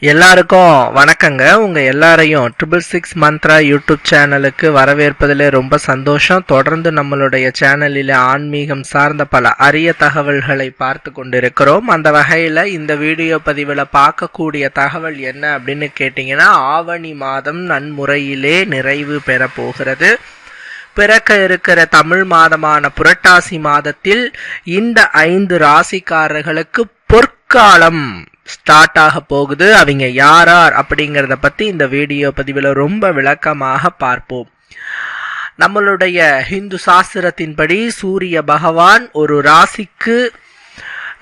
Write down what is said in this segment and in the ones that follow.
எல்லாருக்கும் வணக்கங்க. உங்கள் எல்லாரையும் ட்ரிபிள் சிக்ஸ் மந்த்ரா யூடியூப் சேனலுக்கு வரவேற்பதில் ரொம்ப சந்தோஷம். தொடர்ந்து நம்மளுடைய சேனலில் ஆன்மீகம் சார்ந்த பல அரிய தகவல்களை பார்த்து கொண்டிருக்கிறோம். அந்த வகையில் இந்த வீடியோ பதிவில் பார்க்கக்கூடிய தகவல் என்ன அப்படின்னு கேட்டிங்கன்னா ஆவணி மாதம் நன்முறையிலே நிறைவு பெற போகிறது. பிறக்க இருக்கிற தமிழ் மாதமான புரட்டாசி மாதத்தில் இந்த ஐந்து ராசிக்காரர்களுக்கு பொற்காலம் ஸ்டார்ட் ஆக போகுது. அவங்க யாரார் அப்படிங்கிறத பற்றி இந்த வீடியோ பதிவில் ரொம்ப விளக்கமாக பார்ப்போம். நம்மளுடைய ஹிந்து சாஸ்திரத்தின்படி சூரிய பகவான் ஒரு ராசிக்கு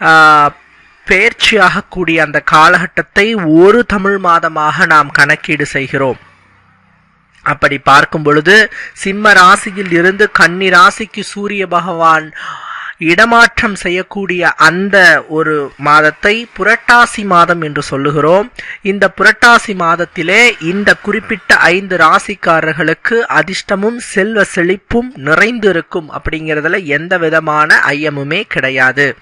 ஆஹ், பெயர்ச்சியாகக்கூடிய அந்த காலகட்டத்தை ஒரு தமிழ் மாதமாக நாம் கணக்கீடு செய்கிறோம். அப்படி பார்க்கும் பொழுது சிம்ம ராசியில் இருந்து கன்னி ராசிக்கு சூரிய பகவான் இடமாற்றம் செய்யக்கூடிய அந்த ஒரு மாதத்தை புரட்டாசி மாதம் என்று சொல்லுகிறோம். இந்த புரட்டாசி மாதத்திலே இந்த குறிப்பிட்ட ஐந்து ராசிக்காரர்களுக்கு அதிர்ஷ்டமும் செல்வ செழிப்பும் நிறைந்திருக்கும் அப்படிங்கிறதுல எந்த விதமான ஐயமுமே கிடையாது.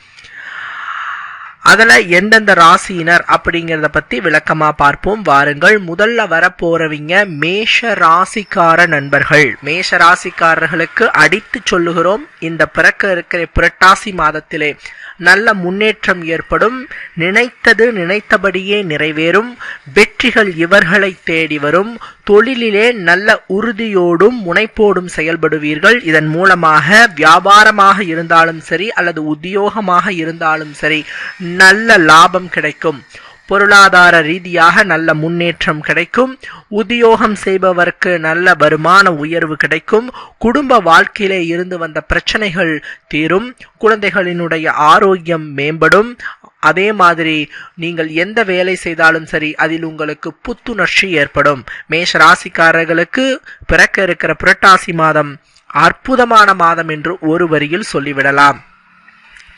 அதுல எந்தெந்த ராசியினர் அப்படிங்கிறத பத்தி விளக்கமா பார்ப்போம். வாருங்கள். முதல்ல வரப்போறவங்க மேஷ ராசிக்கார நண்பர்கள். மேஷ ராசிக்காரர்களுக்கு அடித்து சொல்லுகிறோம். இந்த பிறக்க இருக்கிற புரட்டாசி மாதத்திலே நல்ல முன்னேற்றம் ஏற்படும். நினைத்தது நினைத்தபடியே நிறைவேறும். வெற்றிகள் இவர்களை தேடி வரும். தொழிலிலே நல்ல உறுதியோடும் முனைப்போடும் செயல்படுவீர்கள். இதன் மூலமாக வியாபாரமாக இருந்தாலும் சரி அல்லது உத்தியோகமாக இருந்தாலும் சரி நல்ல லாபம் கிடைக்கும். பொருளாதார ரீதியாக நல்ல முன்னேற்றம் கிடைக்கும். உத்தியோகம் செய்பவருக்கு நல்ல வருமான உயர்வு கிடைக்கும். குடும்ப வாழ்க்கையிலே இருந்து வந்த பிரச்சனைகள் தீரும். குழந்தைகளினுடைய ஆரோக்கியம் மேம்படும். அதே மாதிரி நீங்கள் எந்த வேலை செய்தாலும் சரி அதில் உங்களுக்கு புத்துணர்ச்சி ஏற்படும். மேஷ ராசிக்காரர்களுக்கு பிறக்க இருக்கிற புரட்டாசி மாதம் அற்புதமான மாதம் என்று ஒரு வரியில் சொல்லிவிடலாம்.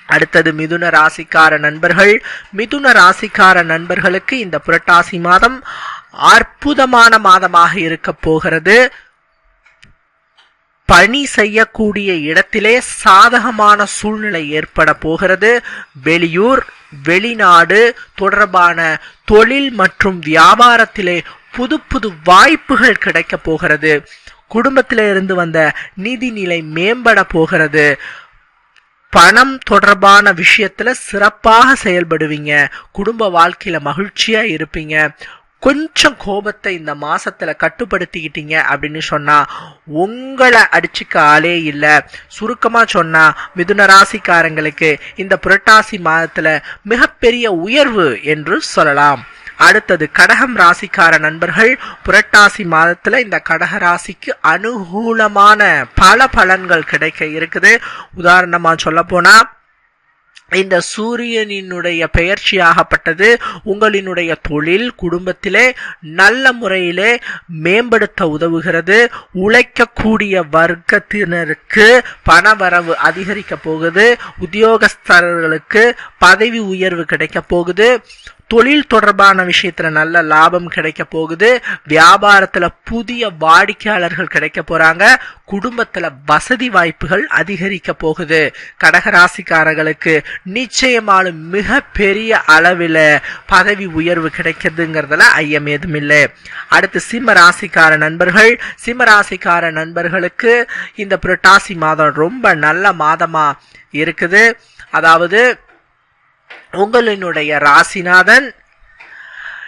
அடுத்தது மிதுன ராசிக்கார நண்பர்கள். மிதுன ராசிக்கார நண்பர்களுக்கு இந்த புரட்டாசி மாதம் அற்புதமான மாதமாக இருக்க போகிறது. பணி செய்யக்கூடிய இடத்திலே சாதகமான சூழ்நிலை ஏற்பட போகிறது. வெளியூர் வெளிநாடு தொடர்பான தொழில் மற்றும் வியாபாரத்திலே புது புது வாய்ப்புகள் கிடைக்க போகிறது. குடும்பத்தில இருந்து வந்த நிதிநிலை மேம்பட போகிறது. பணம் தொடர்பான விஷயத்துல சிறப்பாக செயல்படுவீங்க. குடும்ப வாழ்க்கையில மகிழ்ச்சியா இருப்பீங்க. கொஞ்சம் கோபத்தை இந்த மாசத்துல கட்டுப்படுத்திக்கிட்டீங்க அப்படின்னு சொன்னா உங்களை அடிச்சுக்க ஆளே இல்லை. சுருக்கமா சொன்னா மிதுன ராசிக்காரங்களுக்கு இந்த புரட்டாசி மாதத்துல மிகப்பெரிய உயர்வு என்று சொல்லலாம். அடுத்தது கடகம் ராசிக்கார நண்பர்கள் புரட்டாசி மாதத்துல இந்த கடக ராசிக்கு அனுகூலமான பல பலன்கள் கிடைக்க இருக்குது. உதாரணமா சொல்ல போனா இந்த சூரியனினுடைய பெயர்ச்சியாகப்பட்டது உங்களினுடைய தொழில் குடும்பத்திலே நல்ல முறையிலே மேம்படுத்த உதவுகிறது உழைக்கக்கூடிய வர்க்கத்தினருக்கு பணவரவு அதிகரிக்க போகுது உத்தியோகஸ்தர்களுக்கு பதவி உயர்வு கிடைக்க போகுது தொழில் தொடர்பான விஷயத்துல நல்ல லாபம் கிடைக்க போகுது. வியாபாரத்துல புதிய வாடிக்கையாளர்கள் கிடைக்க போறாங்க. குடும்பத்துல வசதி வாய்ப்புகள் அதிகரிக்க போகுது. கடகராசிக்காரர்களுக்கு நிச்சயமான மிக பெரிய அளவில் பதவி உயர்வு கிடைக்கிறதுங்கிறதுல ஐயம் ஏதும் இல்லை. அடுத்து சிம்ம ராசிக்கார நண்பர்கள். சிம்ம ராசிக்கார நண்பர்களுக்கு இந்த புரட்டாசி மாதம் ரொம்ப நல்ல மாதமா இருக்குது. அதாவது உங்களினுடைய ராசிநாதன்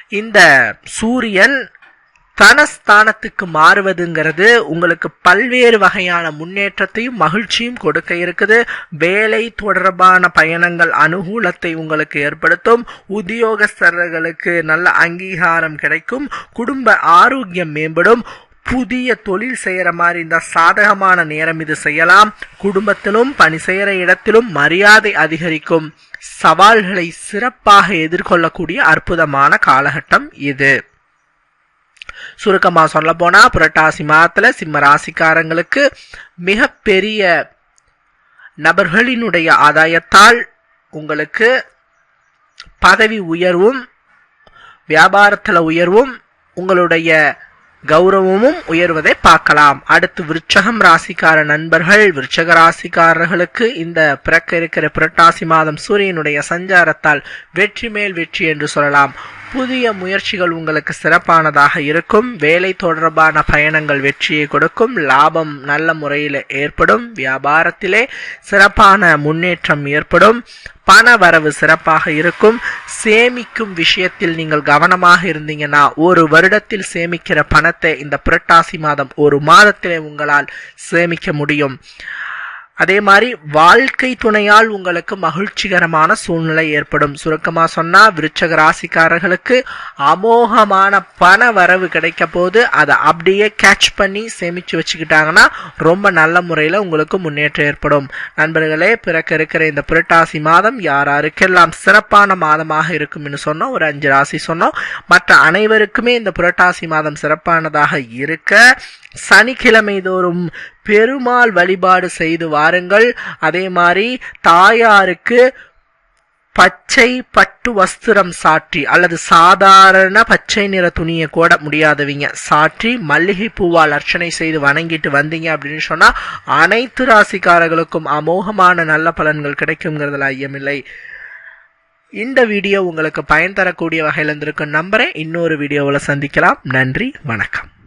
இந்த சூரியன் தனஸ்தானத்துக்கு மாறுவதுங்கிறது உங்களுக்கு பல்வேறு வகையான முன்னேற்றத்தையும் மகிழ்ச்சியும் கொடுக்க இருக்குது. வேலை தொடர்பான பயணங்கள் அனுகூலத்தை உங்களுக்கு ஏற்படுத்தும். உத்தியோகஸ்தர்களுக்கு நல்ல அங்கீகாரம் கிடைக்கும். குடும்ப ஆரோக்கியம் மேம்படும். புதிய தொழில் செய்கிற மாதிரி இந்த சாதகமான நேரம் இது செய்யலாம். குடும்பத்திலும் பணி செய்கிற இடத்திலும் மரியாதை அதிகரிக்கும். சவால்களை சிறப்பாக எதிர்கொள்ளக்கூடிய அற்புதமான காலகட்டம் இது. சுருக்கமாக சொல்ல போனால் புரட்டாசி மாதத்தில் சிம்ம ராசிக்காரங்களுக்கு மிகப்பெரிய நபர்களினுடைய ஆதாயத்தால் உங்களுக்கு பதவி உயர்வும் வியாபாரத்தில் உயர்வும் உங்களுடைய கௌரவமும் உயர்வதை பார்க்கலாம். அடுத்து விருச்சகம் ராசிக்கார நண்பர்கள். விருச்சக ராசிக்காரர்களுக்கு இந்த பிறக்க இருக்கிற புரட்டாசி மாதம் சூரியனுடைய சஞ்சாரத்தால் வெற்றி மேல் வெற்றி என்று சொல்லலாம். புதிய முயற்சிகள் உங்களுக்கு சிறப்பானதாக இருக்கும். வேலை தொடர்பான பயணங்கள் வெற்றியை கொடுக்கும். லாபம் நல்ல முறையில் ஏற்படும். வியாபாரத்திலே சிறப்பான முன்னேற்றம் ஏற்படும். பண வரவு சிறப்பாக இருக்கும். சேமிக்கும் விஷயத்தில் நீங்கள் கவனமாக இருந்தீங்கன்னா ஒரு வருடத்தில் சேமிக்கிற பணத்தை இந்த புரட்டாசி மாதம் ஒரு மாதத்திலே உங்களால் சேமிக்க முடியும். அதே மாதிரி வாழ்க்கை துணையால் உங்களுக்கு மகிழ்ச்சிகரமான சூழ்நிலை ஏற்படும். சுருக்கமாக சொன்னால் விருச்சக ராசிக்காரர்களுக்கு அமோகமான பண வரவு கிடைக்க போது அதை அப்படியே கேட்ச் பண்ணி சேமித்து வச்சுக்கிட்டாங்கன்னா ரொம்ப நல்ல முறையில் உங்களுக்கு முன்னேற்றம் ஏற்படும். நண்பர்களே பிறக்க இருக்கிற இந்த புரட்டாசி மாதம் யார் யாருக்கெல்லாம் சிறப்பான மாதமாக இருக்கும்னு சொன்னோம் ஒரு அஞ்சு ராசி சொன்னோம் மற்ற அனைவருக்குமே இந்த புரட்டாசி மாதம் சிறப்பானதாக இருக்க சனிக்கிழமை தோறும் பெருமாள் வழிபாடு செய்து வாருங்கள். அதே மாதிரி தாயாருக்கு பச்சை பட்டு வஸ்திரம் சாற்றி அல்லது சாதாரண பச்சை நிற துணியை கூட முடியாதவங்க. சாற்றி மல்லிகை பூவால் அர்ச்சனை செய்து வணங்கிட்டு வந்தீங்க அப்படின்னு சொன்னா அனைத்து ராசிக்காரர்களுக்கும் அமோகமான நல்ல பலன்கள் கிடைக்குங்கிறதுல ஐயமில்லை. இந்த வீடியோ உங்களுக்கு பயன் தரக்கூடிய வகையில் இருந்திருக்கும் நம்புறேன். இன்னொரு வீடியோவில் சந்திக்கலாம். நன்றி. வணக்கம்.